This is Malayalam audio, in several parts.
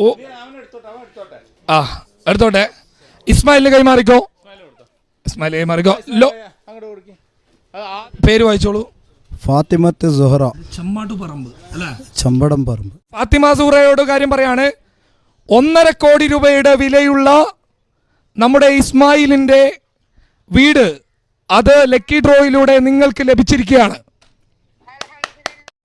ഓ. ആ എടുത്തോട്ടെ. ഇസ്മായിലിന് കൈമാറിക്കോ? ഇസ്മായിൽ കൈമാറിക്കോ? ലോ. പേര് വായിച്ചോളൂ. ഫാത്തിമത്ത് സുഹറ. ചമ്മാട്ടു പറമ്പ് അല്ലേ? ചമ്പടം പറമ്പ്. ഫാത്തിമ സുഹറയോട് കാര്യം പറയാണ്. ഒന്നര കോടി രൂപയുടെ വിലയുള്ള നമ്മുടെ ഇസ്മായിലിന്റെ വീട് അത് ലക്കി ഡ്രോയിലൂടെ നിങ്ങൾക്ക് ലഭിച്ചിരിക്കുകയാണ്.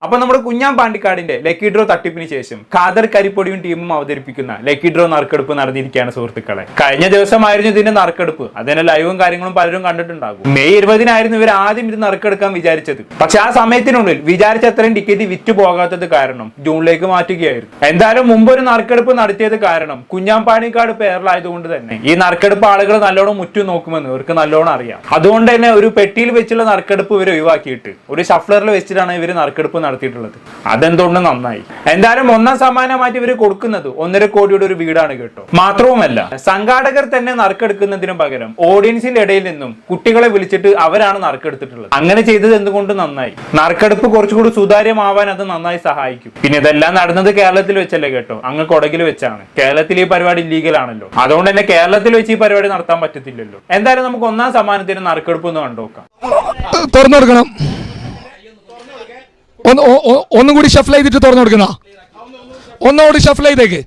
അപ്പൊ നമ്മുടെ കുഞ്ഞാൻ പാണ്ടിക്കാടിന്റെ ലക്കി ഡ്രോ തട്ടിപ്പിന് ശേഷം ഖാദർ കരിപ്പൊടിയും ടീമും അവതരിപ്പിക്കുന്ന ലക്കി ഡ്രോ നറുക്കെടുപ്പ് നടന്നിരിക്കുകയാണ് സുഹൃത്തുക്കളെ. കഴിഞ്ഞ ദിവസമായിരുന്നു ഇതിന്റെ നറുക്കെടുപ്പ്. അതിന്റെ ലൈവും കാര്യങ്ങളും പലരും കണ്ടിട്ടുണ്ടാകും. മെയ് ഇരുപതിനായിരുന്നു ഇവർ ആദ്യം ഇത് നറുക്കെടുക്കാൻ വിചാരിച്ചത്. പക്ഷെ ആ സമയത്തിനുള്ളിൽ വിചാരിച്ച അത്രയും ടിക്കറ്റ് വിറ്റ് പോകാത്തത് കാരണം ജൂണിലേക്ക് മാറ്റുകയായിരുന്നു. എന്തായാലും മുമ്പ് ഒരു നറുക്കെടുപ്പ് നടത്തിയത് കാരണം കുഞ്ഞാൻ പാണിക്കാട് പേരിലായതുകൊണ്ട് തന്നെ ഈ നറുക്കെടുപ്പ് ആളുകൾ നല്ലോണം മുറ്റു നോക്കുമെന്ന് ഇവർക്ക് നല്ലോണം അറിയാം. അതുകൊണ്ട് തന്നെ ഒരു പെട്ടിയിൽ വെച്ചുള്ള നറുക്കെടുപ്പ് ഇവർ ഒഴിവാക്കിയിട്ട് ഒരു ഷഫ്ലറിൽ വെച്ചിട്ടാണ് ഇവർ നറുക്കെടുപ്പ് നടത്തിയിട്ടുള്ളത്. അതെന്തുകൊണ്ട് നന്നായി. എന്തായാലും ഒന്നാം സമ്മാനമായിട്ട് ഇവർ കൊടുക്കുന്നത് ഒന്നര കോടിയുടെ ഒരു വീടാണ് കേട്ടോ. മാത്രവുമല്ല സംഘാടകർ തന്നെ നറുക്കെടുക്കുന്നതിന് പകരം ഓഡിയൻസിന്റെ ഇടയിൽ നിന്നും കുട്ടികളെ വിളിച്ചിട്ട് അവരാണ് നറുക്കെടുത്തിട്ടുള്ളത്. അങ്ങനെ ചെയ്തത് എന്തുകൊണ്ട് നന്നായി. നറുക്കെടുപ്പ് കുറച്ചുകൂടി സുതാര്യമാവാൻ അത് നന്നായി സഹായിക്കും. പിന്നെ ഇതെല്ലാം നടന്നത് കേരളത്തിൽ വെച്ചല്ലേ കേട്ടോ. അങ്ങ് കൊടകിൽ വെച്ചാണ്. കേരളത്തിൽ ഈ പരിപാടി ഇല്ലീഗൽ ആണല്ലോ. അതുകൊണ്ട് തന്നെ കേരളത്തിൽ വെച്ച് ഈ പരിപാടി നടത്താൻ പറ്റത്തില്ലല്ലോ. എന്തായാലും നമുക്ക് ഒന്നാം സമ്മാനത്തിന് നറുക്കെടുപ്പ് ഒന്ന് കണ്ടുനോക്കാം. തുറന്നു കൊടുക്കണം ഒന്ന് ഒന്നും കൂടി ഷഫിൾ ചെയ്തിട്ട് തുറന്നു കൊടുക്കുന്ന? ഒന്നുകൂടി ഷഫിൾ ചെയ്തേക്ക്.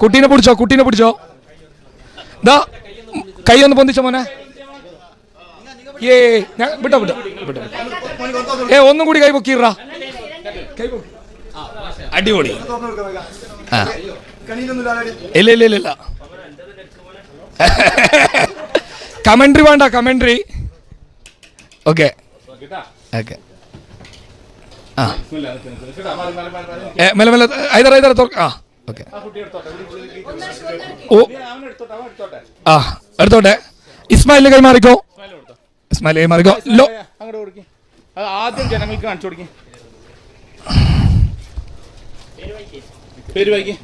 കുട്ടീനെ പിടിച്ചോ കുട്ടീനെ പിടിച്ചോ. ദാ കൈ ഒന്ന് പൊന്തിച്ച മോനെ. ഏ ഞാൻ വിട്ടോ വിട്ടോ വിട്ടോ ഏ ഒന്നും കൂടി കൈ പൊക്കിറാ കൈ പൊക്കി. അടിപൊളി. ആ. ഇല്ല ഇല്ല ഇല്ല കമൻട്രി വേണ്ട കമൻട്രി ഓക്കെ. ഓക്കെ. ആ. മെല്ലെ മെല്ലെ ഐതർ ഐതർ തുറക്ക. ആ ഓക്കെ. ഓ. ആ എടുത്തോട്ടെ. ഇസ്മായിൽ കൈമാറിക്കോ? ഇസ്മായിൽ കൈമാറിക്കോ? ലോ. അങ്ങോട്ട് കൊടുക്കി അത് ആദ്യം ജനങ്ങൾക്ക് കാണിച്ചു കൊടുക്കി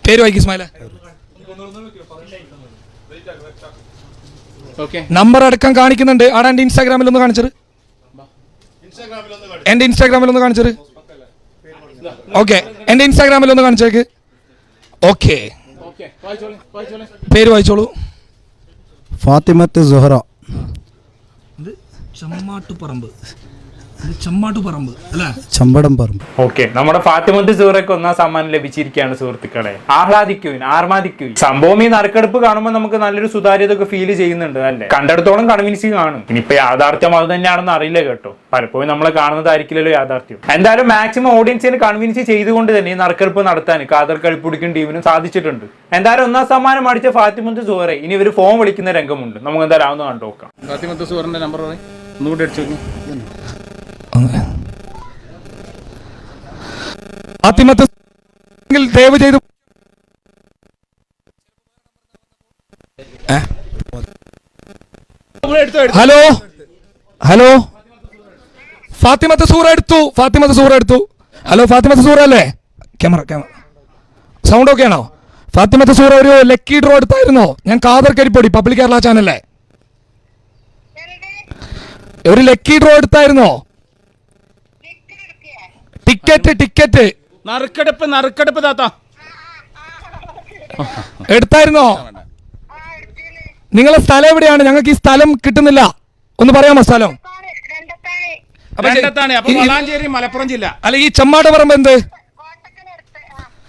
പേര് വായിക്കി ഇസ്മായിലെ. ഓക്കെ. നമ്പർ അടക്കം കാണിക്കുന്നുണ്ട്. ആടാ എന്റെ ഇൻസ്റ്റാഗ്രാമിൽ ഒന്ന് കാണിച്ചത് എന്റെ ഇൻസ്റ്റാഗ്രാമിൽ ഒന്ന് കാണിച്ചത് ഓക്കെ എന്റെ ഇൻസ്റ്റാഗ്രാമിൽ ഒന്ന് കാണിച്ചേക്ക്. ഓക്കെ പേര് വായിച്ചോളൂ. ഫാത്തിമത്ത് സുഹറ. ചമ്മാട്ടുപറമ്പ്. ചമ്മാട്ടുപറമ്പ് അല്ലേ? ചമ്പടം പറമ്പ്. ഓക്കെ നമ്മുടെ ഫാത്തിമത്ത് സൂറയ്ക്ക് ഒന്നാം സമ്മാനം ലഭിച്ചിരിക്കുകയാണ് സുഹൃത്തുക്കളെ. ആഹ്ലാദിക്കൂ ആർമാദിക്കൂ സംഭവം ഈ നറുക്കെടുപ്പ് കാണുമ്പോൾ നമുക്ക് നല്ലൊരു സുതാര്യത ഒക്കെ ഫീൽ ചെയ്യുന്നുണ്ട് അല്ലേ? കണ്ടെടുത്തോളം കൺവിൻസിങ് കാണും ഇനിയിപ്പോ യാഥാർത്ഥ്യം അത് തന്നെയാണെന്ന് അറിയില്ല കേട്ടോ. പലപ്പോഴും നമ്മളെ കാണുന്നതായിരിക്കില്ലല്ലോ യാഥാർത്ഥ്യം. എന്തായാലും മാക്സിമം ഓഡിയൻസിനെ കൺവിൻസ് ചെയ്തുകൊണ്ട് തന്നെ ഈ നറുക്കെടുപ്പ് നടത്താൻ കാതർ കഴിപ്പുടിക്കും ടീമിനും സാധിച്ചിട്ടുണ്ട്. എന്തായാലും ഒന്നാം സമ്മാനം അടിച്ച ഫാത്തിമത്ത് സുഹറെ ഇനി ഒരു ഫോം വിളിക്കുന്ന രംഗമുണ്ട്. നമുക്ക് എന്തായാലും ആവുന്ന കണ്ടു നോക്കാം. ഫാത്തിമത്ത് സുഹറിന്റെ നമ്പർ പറയും. ഒന്നുകൂടി അടിച്ചു നോക്കി. ദയവ് ചെയ്ത് ഹലോ? ഹലോ? ഫാത്തിമത്ത് സൂറ എടുത്തു. ഫാത്തിമത്ത് സൂറ എടുത്തു. ഹലോ ഫാത്തിമത്ത് സൂറ അല്ലേ? Camera camera. സൗണ്ട് ഓക്കെ ആണോ? ഫാത്തിമത്ത് സൂറ ഒരു ലക്കി ഡ്രോ എടുത്തായിരുന്നോ? ഞാൻ കാതർ കരിപ്പൊടി പബ്ലിക് കേരള ചാനലേ ഒരു ലക്കി ഡ്രോ എടുത്തായിരുന്നോ? Ticket ticket. നറുക്കെടുപ്പ് നറുക്കെടുപ്പ് താത്ത. എടുത്തായിരുന്നോ? നിങ്ങളെ സ്ഥലം എവിടെയാണ്? ഞങ്ങൾക്ക് ഈ സ്ഥലം കിട്ടുന്നില്ല. ഒന്ന് പറയാമോ സ്ഥലം? വളാഞ്ചേരി മലപ്പുറം ജില്ല. അല്ല ഈ ചെമ്മാട് പറമ്പ് എന്ത്?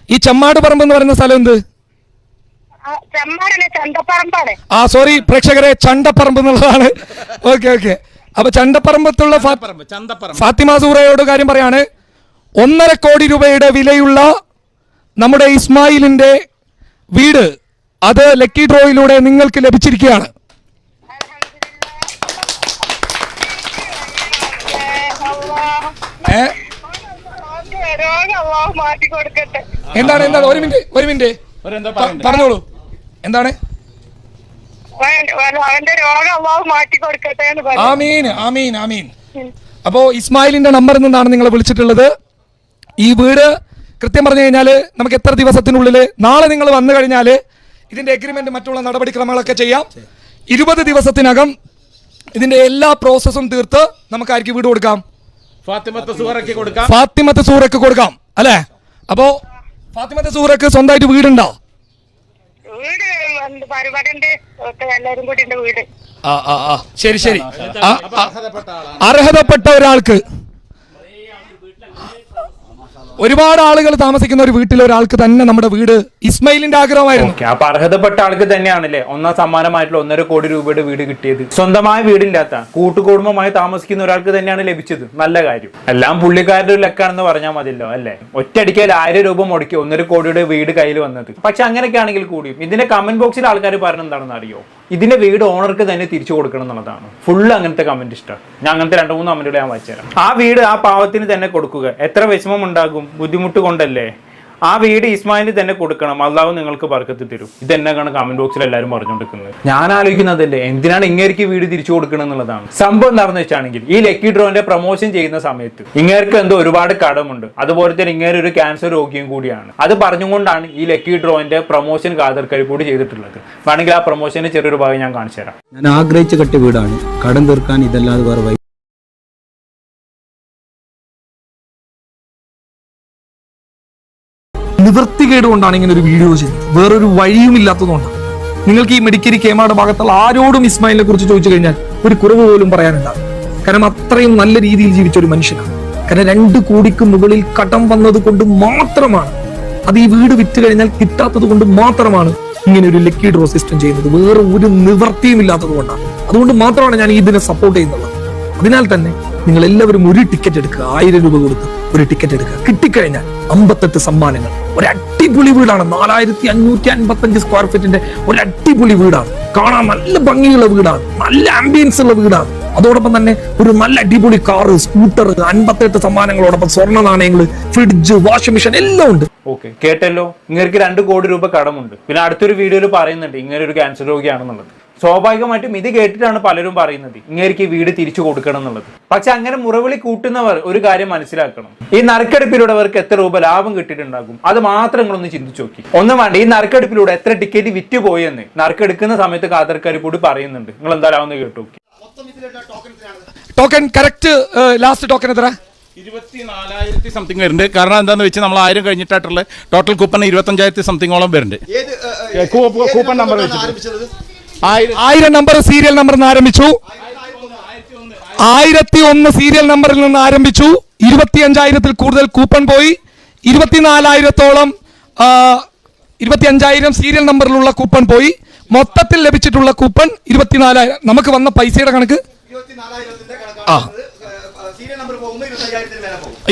ഈ ചെമ്മാട് പറമ്പ് എന്ന് പറയുന്ന സ്ഥലം എന്ത്? ആ സോറി പ്രേക്ഷകരെ ചണ്ടപ്പറമ്പ് എന്നുള്ളതാണ്. Okay okay. അപ്പൊ ചണ്ടപ്പറമ്പത്തുള്ള ഫാ- പറമ്പ് ചന്തപ്പറമ്പ്. ഫാത്തിമ സൂറയോട് കാര്യം പറയാണ്. ഒന്നര കോടി രൂപയുടെ വിലയുള്ള നമ്മുടെ ഇസ്മായിലിന്റെ വീട് അത് ലക്കി ഡ്രോയിലൂടെ നിങ്ങൾക്ക് ലഭിച്ചിരിക്കുകയാണ്. എന്താണ് എന്താണ്? ഒരു മിനിറ്റ് ഒരു മിനിറ്റ്. പറഞ്ഞോളൂ. എന്താണ്? ആമീൻ ആമീൻ ആമീൻ. അപ്പോ ഇസ്മായിലിന്റെ നമ്പറിൽ നിന്നാണ് നിങ്ങളെ വിളിച്ചിട്ടുള്ളത്. ഈ വീട് കൃത്യം പറഞ്ഞു കഴിഞ്ഞാൽ നമുക്ക് എത്ര ദിവസത്തിനുള്ളിൽ നാളെ നിങ്ങൾ വന്നു കഴിഞ്ഞാൽ ഇതിന്റെ എഗ്രിമെന്റ് മറ്റുള്ള നടപടിക്രമങ്ങളൊക്കെ ചെയ്യാം ഇരുപത് ദിവസത്തിനകം ഇതിന്റെ എല്ലാ പ്രോസസ്സും തീർത്ത് നമുക്ക് ആർക്ക് വീട് കൊടുക്കാം ഫാത്തിമത്ത് സുഹറയ്ക്ക് കൊടുക്കാം ഫാത്തിമത്ത് സൂറക്ക് കൊടുക്കാം അല്ലേ അപ്പോ ഫാത്തിമത്ത് സൂറക്ക് സ്വന്തമായിട്ട് വീടുണ്ടോ വീട് ആ ആ ആ ശരി ശരി. അർഹതപ്പെട്ട ഒരാൾക്ക് ഒരുപാട് ആളുകൾ താമസിക്കുന്ന ഒരു വീട്ടിൽ ഒരാൾക്ക് തന്നെ നമ്മുടെ വീട് ഇസ്മയിലിന്റെ ആഗ്രഹമായിരുന്നു. അപ്പൊ അർഹതപ്പെട്ട ആൾക്ക് തന്നെയാണല്ലേ ഒന്നാം സമ്മാനമായിട്ടുള്ള ഒന്നര കോടി രൂപയുടെ വീട് കിട്ടിയത്. സ്വന്തമായ വീടില്ലാത്ത കൂട്ടുകുടുംബമായി താമസിക്കുന്ന ഒരാൾക്ക് തന്നെയാണ് ലഭിച്ചത്. നല്ല കാര്യം. എല്ലാം പുള്ളിക്കാരുടെ ലക്കാണെന്ന് പറഞ്ഞാൽ മതിയല്ലോ അല്ലെ? ഒറ്റയടിക്കൽ ആയിരം രൂപ മുടക്കി ഒന്നര കോടിയുടെ വീട് കയ്യിൽ വന്നത്. പക്ഷെ അങ്ങനെയൊക്കെ ആണെങ്കിൽ കൂടിയും ഇതിന്റെ കമന്റ് ബോക്സിൽ ആൾക്കാർ പറഞ്ഞെന്താണെന്ന് അറിയോ? ഇതിന്റെ വീട് ഓണർക്ക് തന്നെ തിരിച്ചു കൊടുക്കണം എന്നുള്ളതാണ്. ഫുള്ള് അങ്ങനത്തെ കമന്റ് ഇഷ്ടം. ഞാൻ അങ്ങനത്തെ രണ്ട് മൂന്ന് കമന്റുകൾ ഞാൻ വായിച്ചുതരാം. ആ വീട് ആ പാവത്തിന് തന്നെ കൊടുക്കുക. എത്ര വിഷമം ഉണ്ടാകും? ബുദ്ധിമുട്ട് കൊണ്ടല്ലേ? ആ വീട് ഇസ്മായിലിന് തന്നെ കൊടുക്കണം. അള്ളാഹു നിങ്ങൾക്ക് ബർക്കത്ത് തരും. ഇതെന്നാണ് കമന്റ് ബോക്സിൽ എല്ലാവരും പറഞ്ഞുകൊണ്ടിരിക്കുന്നത്. ഞാൻ ആലോചിക്കുന്നതല്ലേ എന്തിനാണ് ഇങ്ങേർക്ക് വീട് തിരിച്ചു കൊടുക്കണം എന്നുള്ളതാണ്. സംഭവം എന്താണെന്ന് വെച്ചാണെങ്കിൽ ഈ ലക്കി ഡ്രോന്റെ പ്രൊമോഷൻ ചെയ്യുന്ന സമയത്ത് ഇങ്ങേർക്ക് എന്തോ ഒരുപാട് കടമുണ്ട്. അതുപോലെ തന്നെ ഇങ്ങേര് ഒരു ക്യാൻസർ രോഗിയും കൂടിയാണ്. അത് പറഞ്ഞുകൊണ്ടാണ് ഈ ലക്കി ഡ്രോന്റെ പ്രൊമോഷൻ കാതർ കൂടി ചെയ്തിട്ടുള്ളത്. വേണമെങ്കിൽ ആ പ്രൊമോഷന്റെ ചെറിയൊരു ഭാഗം ഞാൻ കാണിച്ചു തരാം ഞാൻ ആഗ്രഹിച്ചു കെട്ടിയ വീടാണ്. കടം തീർക്കാൻ ഇതല്ലാതെ വേറെ നിവൃത്തികേട് കൊണ്ടാണ് ഇങ്ങനെ ഒരു വീഡിയോ ചെയ്യുന്നത്. വേറൊരു വഴിയും ഇല്ലാത്തതുകൊണ്ടാണ് നിങ്ങൾക്ക് ഈ മെഡിക്കരി കേമാടെ ഭാഗത്തുള്ള ആരോടും ഇസ്മായിലിനെ കുറിച്ച് ചോദിച്ചു കഴിഞ്ഞാൽ ഒരു കുറവ് പോലും പറയാനുണ്ടാകും കാരണം അത്രയും നല്ല രീതിയിൽ ജീവിച്ച ഒരു മനുഷ്യനാണ്. കാരണം രണ്ട് കോടിക്ക് മുകളിൽ കടം വന്നത് കൊണ്ട് മാത്രമാണ്. അത് ഈ വീട് വിറ്റ് കഴിഞ്ഞാൽ കിട്ടാത്തത് കൊണ്ട് മാത്രമാണ് ഇങ്ങനെ ഒരു ലക്കി ഡ്രോ സിസ്റ്റം ചെയ്യുന്നത്. വേറെ ഒരു നിവൃത്തിയും ഇല്ലാത്തത് കൊണ്ടാണ് അതുകൊണ്ട് മാത്രമാണ് ഞാൻ ഇതിനെ സപ്പോർട്ട് ചെയ്യുന്നത്. അതിനാൽ തന്നെ നിങ്ങൾ എല്ലാവരും ഒരു ടിക്കറ്റ് എടുക്കുക. ആയിരം രൂപ കൊടുത്ത് ഒരു ടിക്കറ്റ് എടുക്കുക. കിട്ടിക്കഴിഞ്ഞാൽ അമ്പത്തെട്ട് സമ്മാനങ്ങൾ. ഒരു അടിപൊളി വീടാണ്. നാലായിരത്തി അഞ്ഞൂറ്റി അൻപത്തി അഞ്ച് സ്ക്വയർ ഫീറ്റിന്റെ ഒരു അടിപൊളി വീടാണ്. കാണാൻ നല്ല ഭംഗിയുള്ള വീടാണ്. നല്ല ആംബിയൻസ് ഉള്ള വീടാണ്. അതോടൊപ്പം തന്നെ ഒരു നല്ല അടിപൊളി കാറ് സ്കൂട്ടർ അൻപത്തെട്ട് സമ്മാനങ്ങളോടൊപ്പം സ്വർണ നാണയങ്ങൾ ഫ്രിഡ്ജ് വാഷിംഗ് മെഷീൻ എല്ലാം ഉണ്ട്. ഓക്കെ കേട്ടല്ലോ. ഇങ്ങനെ രണ്ട് കോടി രൂപ കടമുണ്ട്. പിന്നെ അടുത്തൊരു വീഡിയോയിൽ പറയുന്നുണ്ട് ഇങ്ങനെ ഒരു ക്യാൻസർ രോഗിയാണെന്നുള്ളത്. സ്വാഭാവികമായിട്ടും ഇത് കേട്ടിട്ടാണ് പലരും പറയുന്നത് ഇങ്ങേർക്ക് ഈ വീട് തിരിച്ചു കൊടുക്കണം എന്നുള്ളത്. പക്ഷെ അങ്ങനെ മുറവിളി കൂട്ടുന്നവർ ഒരു കാര്യം മനസ്സിലാക്കണം. ഈ നറുക്കെടുപ്പിലൂടെ അവർക്ക് എത്ര രൂപ ലാഭം കിട്ടിയിട്ടുണ്ടാകും? അത് മാത്രം നിങ്ങളൊന്ന് ചിന്തിച്ചു നോക്കി. ഒന്നും വേണ്ട ഈ നറുക്കെടുപ്പിലൂടെ എത്ര ടിക്കറ്റ് വിറ്റ് പോയെന്ന്. നറുക്കെടുക്കുന്ന സമയത്ത് കാതർക്കാർ കൂടി പറയുന്നുണ്ട്. നിങ്ങൾ എന്തായാലും ഒന്ന് കേട്ടു നോക്കി. ടോക്കൺ കറക്റ്റ് ലാസ്റ്റ് ടോക്കൺ എത്ര ഇരുപത്തിനാലായിരത്തി സംതിങ് വരുന്നുണ്ട്. കാരണം എന്താന്ന് വെച്ചാൽ നമ്മൾ ആയിരം കഴിഞ്ഞിട്ടായിട്ടുള്ള ടോട്ടൽ കൂപ്പൺ ഇരുപത്തഞ്ചായിരത്തി സംതിങ്ങോളം വരുന്നുണ്ട്. കൂപ്പൺ നമ്പർ വെച്ചിട്ട്. ആയിരം നമ്പർ സീരിയൽ നമ്പർ നിന്ന് ആരംഭിച്ചു. ആയിരത്തി ഒന്ന് സീരിയൽ നമ്പറിൽ നിന്ന് ആരംഭിച്ചു. ഇരുപത്തി അഞ്ചായിരത്തിൽ കൂടുതൽ കൂപ്പൺ പോയി. ഇരുപത്തിനാലായിരത്തോളം ഇരുപത്തി അഞ്ചായിരം സീരിയൽ നമ്പറിലുള്ള കൂപ്പൺ പോയി. മൊത്തത്തിൽ ലഭിച്ചിട്ടുള്ള കൂപ്പൺ ഇരുപത്തിനാലായിരം. നമുക്ക് വന്ന പൈസയുടെ കണക്ക്? ആ.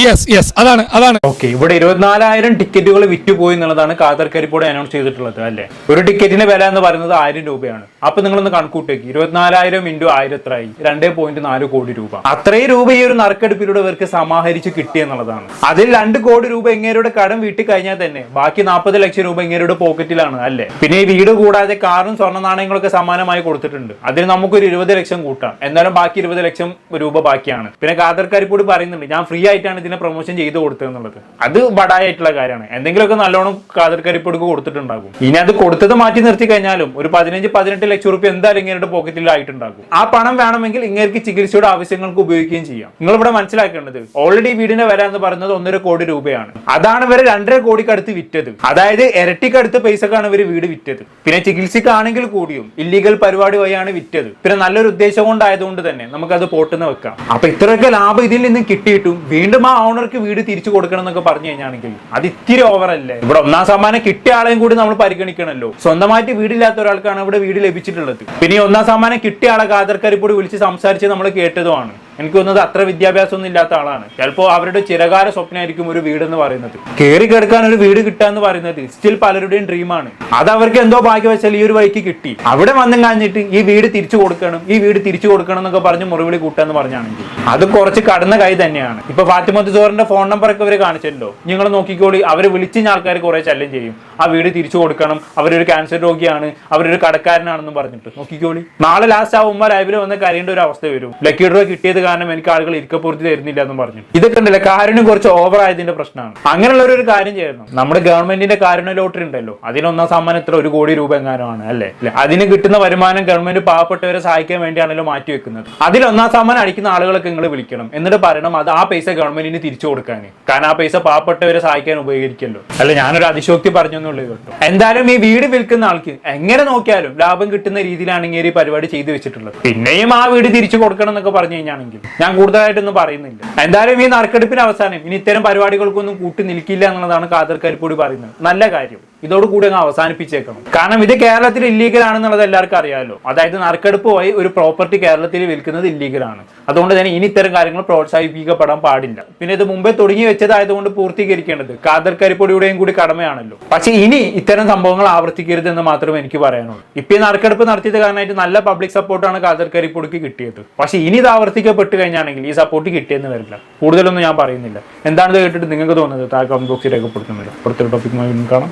യെസ് യെസ് അതാണ് അതാണ്. ഓക്കെ ഇവിടെ ഇരുപത്തിനാലായിരം ടിക്കറ്റുകൾ വിറ്റുപോയി എന്നുള്ളതാണ് കാതർ കരിപ്പോടെ അനൗൺസ് ചെയ്തിട്ടുള്ളത് അല്ലേ? ഒരു ടിക്കറ്റിന്റെ വില എന്ന് പറയുന്നത് ആയിരം രൂപയാണ്. അപ്പൊ നിങ്ങളൊന്ന് കണക്കൂട്ടേക്ക്. ഇരുപത്തിനാലായിരം ഇന്റു ആയിരത്രായി രണ്ടേ പോയിന്റ് നാല് കോടി രൂപ. അത്രയും രൂപ ഈ ഒരു നറുക്കെടുപ്പിലൂടെ ഇവർക്ക് സമാഹരിച്ച് കിട്ടിയെന്നുള്ളതാണ് അതിൽ രണ്ട് കോടി രൂപ എങ്ങേരുടെ കടം വീട്ടി കഴിഞ്ഞാൽ തന്നെ ബാക്കി നാൽപ്പത് ലക്ഷം രൂപ ഇങ്ങേരുടെ പോക്കറ്റിലാണ് അല്ലേ? പിന്നെ ഈ വീട് കൂടാതെ കാറും സ്വർണ നാണയങ്ങളൊക്കെ സമ്മാനമായി കൊടുത്തിട്ടുണ്ട്. അതിന് നമുക്കൊരു ഇരുപത് ലക്ഷം കൂട്ടാം. എന്നാലും ബാക്കി ഇരുപത് ലക്ഷം രൂപ ബാക്കിയാണ്. പിന്നെ കാതർക്കാരിപ്പോട് പറയുന്നുണ്ട് ഞാൻ ഫ്രീ ആയിട്ടാണ് ഇതിനെ പ്രൊമോഷൻ ചെയ്ത് കൊടുത്തത് എന്നുള്ളത്. അത് ബടായിട്ടുള്ള കാര്യമാണ്. എന്തെങ്കിലുമൊക്കെ നല്ലോണം കാതർക്കാരിപ്പോടുക്ക് കൊടുത്തിട്ടുണ്ടാകും. ഇനി അത് കൊടുത്തത് മാറ്റി നിർത്തി കഴിഞ്ഞാലും ഒരു പതിനഞ്ച് പതിനെട്ട് ലക്ഷം റുപ്യ എന്തായാലും ഇങ്ങനെ പോക്കറ്റിൽ ആയിട്ടുണ്ടാകും ആ പണം വേണമെങ്കിൽ ഇങ്ങേർക്ക് ചികിത്സയുടെ ആവശ്യങ്ങൾക്ക് ഉപയോഗിക്കുകയും ചെയ്യാം. നിങ്ങൾ ഇവിടെ മനസ്സിലാക്കേണ്ടത് ഓൾറെഡി വീടിന്റെ വില എന്ന് പറയുന്നത് ഒന്നര കോടി രൂപയാണ്. അതാണ് ഇവർ രണ്ടര കോടിക്ക് അടുത്ത് വിറ്റത്. അതായത് ഇരട്ടിക്കടുത്ത് പൈസക്കാണ് ഇവർ വീട് വിറ്റത്. പിന്നെ ചികിത്സക്കാണെങ്കിൽ കൂടിയും ഇല്ലീഗൽ പരിപാടി വഴിയാണ് വിറ്റത്. പിന്നെ നല്ലൊരു ഉദ്ദേശം കൊണ്ടായതുകൊണ്ട് തന്നെ അത് പോട്ടെന്ന് വെക്കാം. അപ്പൊ ഇത്രയൊക്കെ ലാഭം ഇതിൽ നിന്ന് കിട്ടിയിട്ടും വീണ്ടും ആ ഓണർക്ക് വീട് തിരിച്ചു കൊടുക്കണം എന്നൊക്കെ പറഞ്ഞു കഴിഞ്ഞാണെങ്കിൽ അത് ഇത്തിരി ഓവറല്ലേ ഇവിടെ ഒന്നാം സമ്മാനം കിട്ടിയ ആളെയും കൂടി നമ്മൾ പരിഗണിക്കണല്ലോ സ്വന്തമായിട്ട് വീടില്ലാത്ത ഒരാൾക്കാണ് ഇവിടെ വീട് ലഭിച്ചിട്ടുള്ളത്. പിന്നെ ഒന്നാം സമ്മാനം കിട്ടിയ ആളെ കാതർക്കാരിപ്പോട് വിളിച്ച് സംസാരിച്ച് നമ്മൾ കേട്ടതുമാണ്. എനിക്ക് തോന്നുന്നത് അത്ര വിദ്യാഭ്യാസം ഒന്നും ഇല്ലാത്ത ആളാണ്. ചിലപ്പോൾ അവരുടെ ചിരകാല സ്വപ്നമായിരിക്കും ഒരു വീട് എന്ന് പറയുന്നത്. കയറി കിടക്കാൻ ഒരു വീട് കിട്ടുക എന്ന് പറയുന്നത് സ്റ്റിൽ പലരുടെയും ഡ്രീമാണ് അത് അവർക്ക് എന്തോ ഭാഗ്യവശാൽ ഈ ഒരു വഴിക്ക് കിട്ടി. അവിടെ വന്നും കാഞ്ഞിട്ട് ഈ വീട് തിരിച്ചു കൊടുക്കണം ഈ വീട് തിരിച്ചു കൊടുക്കണം എന്നൊക്കെ പറഞ്ഞ് മുറിവിളി കൂട്ടുക എന്ന് പറഞ്ഞാണെങ്കിൽ അത് കുറച്ച് കടന്ന കൈ തന്നെയാണ്. ഇപ്പൊ ഫാത്തിമത്ത് ചോറിന്റെ ഫോൺ നമ്പർ ഒക്കെ അവർ കാണിച്ചല്ലോ നിങ്ങൾ നോക്കിക്കോളി. അവരെ വിളിച്ച് ആൾക്കാർ കുറെ ശല്യം ചെയ്യും. ആ വീട് തിരിച്ചു കൊടുക്കണം. അവരൊരു ക്യാൻസർ രോഗിയാണ്. അവരൊരു കടക്കാരനാണെന്നും പറഞ്ഞിട്ട്. നോക്കിക്കോളി. നാളെ ലാസ്റ്റ് ആ ലൈവിൽ വന്ന് കരയേണ്ട ഒരു അവസ്ഥ വരും. ലക്കി ഡ്രോ കിട്ടിയത് കാരണം എനിക്ക് ആളുകൾ ഇരിക്കപ്പുറത്ത് തരുന്നില്ല എന്ന് പറഞ്ഞു ഇതൊക്കെ ഉണ്ടല്ലോ? കാരുണ്യം കുറച്ച് ഓവർ ആയതിന്റെ പ്രശ്നമാണ്. അങ്ങനെയുള്ള ഒരു കാര്യം ചെയ്യണം. നമ്മുടെ ഗവൺമെന്റിന്റെ കാരുണ്യ ലോട്ടറി ഉണ്ടല്ലോ. അതിനൊന്നാം സമ്മാനം എത്ര ഒരു കോടി രൂപ എങ്ങാനുമാണ് അല്ലേ? അതിന് കിട്ടുന്ന വരുമാനം ഗവൺമെന്റ് പാവപ്പെട്ടവരെ സഹായിക്കാൻ വേണ്ടിയാണല്ലോ അതിൽ ഒന്നാം സമ്മാനം അടിക്കുന്ന ആളുകളൊക്കെ നിങ്ങൾ വിളിക്കണം. എന്നിട്ട് പറയണം അത് ആ പൈസ ഗവൺമെന്റിന് തിരിച്ചു കൊടുക്കാൻ കാരണം ആ പൈസ പാവപ്പെട്ടവരെ സഹായിക്കാൻ ഉപകരിക്കല്ലോ. അല്ല? ഞാനൊരു അതിശോക്തി പറഞ്ഞെന്നുള്ളത് കേട്ടോ എന്തായാലും ഈ വീട് വിൽക്കുന്ന ആൾക്ക് എങ്ങനെ നോക്കിയാലും ലാഭം കിട്ടുന്ന രീതിയിലാണെങ്കിൽ ഈ പരിപാടി ചെയ്തു വെച്ചിട്ടുള്ളത്. പിന്നെയും ആ വീട് തിരിച്ചു കൊടുക്കണം എന്നൊക്കെ പറഞ്ഞു കഴിഞ്ഞാണെങ്കിൽ ഞാൻ കൂടുതലായിട്ടൊന്നും പറയുന്നില്ല. എന്തായാലും ഈ നറുക്കെടുപ്പിന് അവസാനം ഇനി ഇത്തരം പരിപാടികൾക്കൊന്നും കൂട്ടി നിൽക്കില്ല എന്നുള്ളതാണ് കാതർ കരിപ്പൂടി പറയുന്നത്. നല്ല കാര്യം. ഇതോടുകൂടി അങ്ങ് അവസാനിപ്പിച്ചേക്കണം. കാരണം ഇത് കേരളത്തിൽ ഇല്ലീഗൽ ആണെന്നുള്ളത് എല്ലാവർക്കും അറിയാമല്ലോ അതായത് നറുക്കെടുപ്പ് പോയി ഒരു പ്രോപ്പർട്ടി കേരളത്തിൽ വിൽക്കുന്നത് ഇല്ലീഗൽ ആണ്. അതുകൊണ്ട് തന്നെ ഇനി ഇത്തരം കാര്യങ്ങൾ പ്രോത്സാഹിപ്പിക്കപ്പെടാൻ പാടില്ല. പിന്നെ ഇത് മുമ്പേ തുടങ്ങി വെച്ചതായതുകൊണ്ട് പൂർത്തീകരിക്കേണ്ടത് കാതർ കരിപ്പൊടിയുടെയും കൂടി കടമയാണല്ലോ. പക്ഷെ ഇനി ഇത്തരം സംഭവങ്ങൾ ആവർത്തിക്കരുത് എന്ന് മാത്രമേ എനിക്ക് പറയാനുള്ളൂ. ഇപ്പൊ ഈ നറുക്കെടുപ്പ് നടത്തിയത് കാരണമായിട്ട് നല്ല പബ്ലിക് സപ്പോർട്ടാണ് കാതർ കരിപ്പൊടിക്ക് കിട്ടിയത്. പക്ഷേ ഇനി ഇത് ആവർത്തിക്കപ്പെട്ട് കഴിഞ്ഞാണെങ്കിൽ ഈ സപ്പോർട്ട് കിട്ടിയെന്ന് വരില്ല. കൂടുതലൊന്നും ഞാൻ പറയുന്നില്ല. എന്താണെന്ന് കേട്ടിട്ട് നിങ്ങൾക്ക് തോന്നുന്നത്? താഴെ കമന്റ് ബോക്സിൽ രേഖപ്പെടുത്തുന്നില്ല അടുത്തൊരു ടോപ്പിക്കുമായി കാണാം.